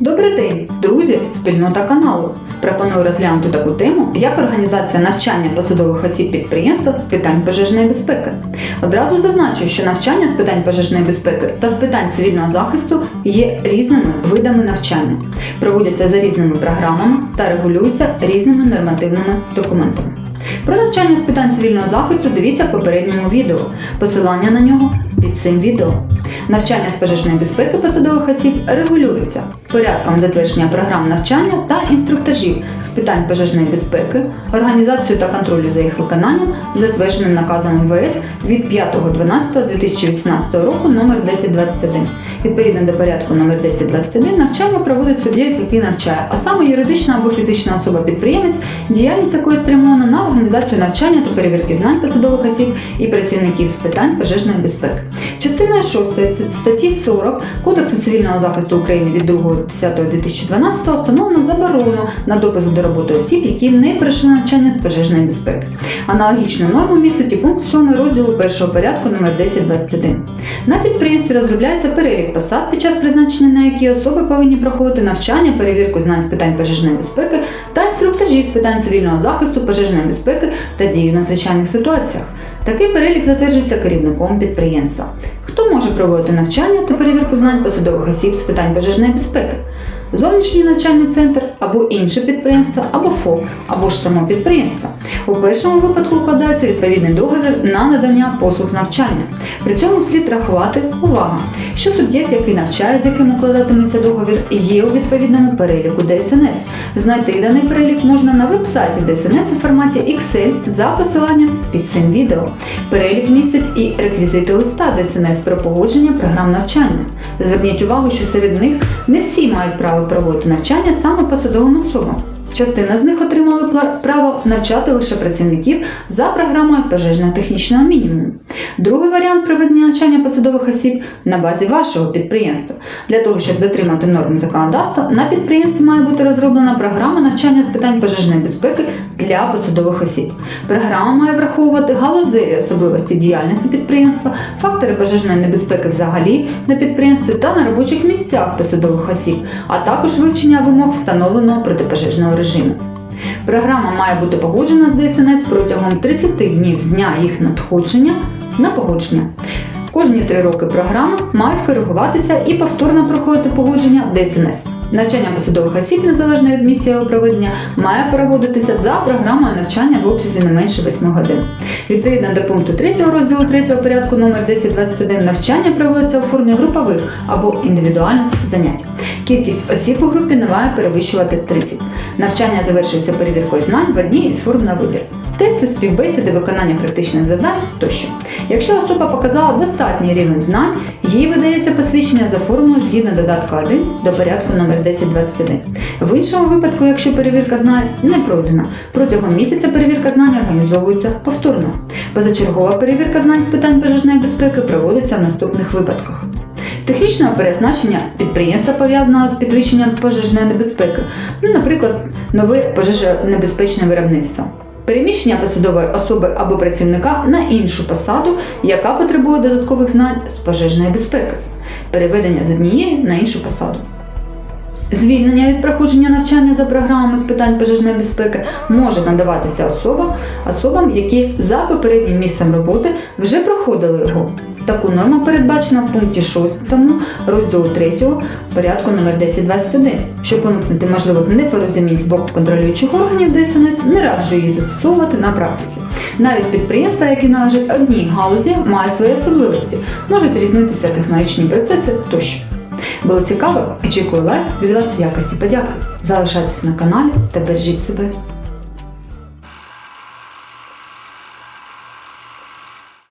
Добрий день, друзі, спільнота каналу. Пропоную розглянути таку тему, як організація навчання посадових осіб підприємства з питань пожежної безпеки. Одразу зазначу, що навчання з питань пожежної безпеки та з питань цивільного захисту є різними видами навчання, проводяться за різними програмами та регулюються різними нормативними документами. Про навчання з питань цивільного захисту дивіться в попередньому відео. Посилання на нього під цим відео. Навчання з пожежної безпеки посадових осіб регулюються порядком затвердження програм навчання та інструктажів з питань пожежної безпеки, організацією та контролю за їх виконанням, затвердженим наказом МВС від 5.12.2018 року номер 1021. Відповідно до порядку номер 1021 навчання проводить суб'єкт, який навчає, а саме юридична або фізична особа-підприємець, діяльність якої спрямована на організацію навчання та перевірки знань посадових осіб і працівників з питань пожежної безпеки. Частиною 6 статті 40 Кодексу цивільного захисту України від 2.10.2012 встановлено заборону на допуск до роботи осіб, які не пройшли навчання з пожежної безпеки. Аналогічну норму містить і пункт 7 розділу першого порядку номер 1021. На підприємстві розробляється перелік посад, під час призначення на які особи повинні проходити навчання, перевірку знань з питань пожежної безпеки та інструктажі з питань цивільного захисту, пожежної безпеки та дії в надзвичайних ситуаціях. Такий перелік затверджується керівником підприємства. Хто може проводити навчання та перевірку знань посадових осіб з питань пожежної безпеки? Зовнішній навчальний центр або інше підприємство, або ФОП, або ж само підприємство. У першому випадку укладається відповідний договір на надання послуг з навчання. При цьому слід рахувати увага, що суб'єкт, який навчає, з яким укладатиметься договір, є у відповідному переліку ДСНС. Знайти даний перелік можна на веб-сайті ДСНС у форматі Excel за посиланням під цим відео. Перелік містить і реквізити листа ДСНС про погодження програм навчання. Зверніть увагу, що серед них не всі мають право проводити навчання саме посадовим особам. Частина з них отримали право навчати лише працівників за програмою пожежно-технічного мінімуму. Другий варіант проведення навчання посадових осіб на базі вашого підприємства. Для того, щоб дотримати норм законодавства, на підприємстві має бути розроблена програма навчання з питань пожежної безпеки для посадових осіб. Програма має враховувати галузеві особливості діяльності підприємства, фактори пожежної небезпеки взагалі на підприємстві та на робочих місцях посадових осіб, а також вивчення вимог встановленого протипожежного режиму. Програма має бути погоджена з ДСНС протягом 30 днів з дня їх надходження на погодження. Кожні три роки програми мають коригуватися і повторно проходити погодження ДСНС. Навчання посадових осіб, незалежно від місця його проведення, має проводитися за програмою навчання в обсязі не менше 8 годин. Відповідно до пункту 3 розділу 3 порядку номер 1021 навчання проводиться у формі групових або індивідуальних занять. Кількість осіб у групі не має перевищувати 30. Навчання завершується перевіркою знань в одній із форм на вибір. Тести, співбесіди, виконання практичних завдань тощо. Якщо особа показала достатній рівень знань, їй видається посвідчення за формулою згідно додатка 1 до порядку номер 1021. В іншому випадку, якщо перевірка знань не пройдена, протягом місяця перевірка знань організовується повторно. Позачергова перевірка знань з питань пожежної безпеки проводиться в наступних випадках. Технічного переоснащення підприємства пов'язаного з підвищенням пожежної небезпеки, ну, наприклад, нове пожежонебезпечне виробництво. Переміщення посадової особи або працівника на іншу посаду, яка потребує додаткових знань з пожежної безпеки. Переведення з однієї на іншу посаду. Звільнення від проходження навчання за програмами з питань пожежної безпеки може надаватися особам, особам, які за попереднім місцем роботи вже проходили його. Таку норму передбачено в пункті 6 розділу 3 порядку номер 1021. Щоб уникнути можливих непорозумінь з боку контролюючих органів ДСНС, не раджу її застосовувати на практиці. Навіть підприємства, які належать одній галузі, мають свої особливості, можуть різнитися технологічні процеси тощо. Було цікаво? Очікую лайк від вас якості подяки. Залишайтесь на каналі та бережіть себе.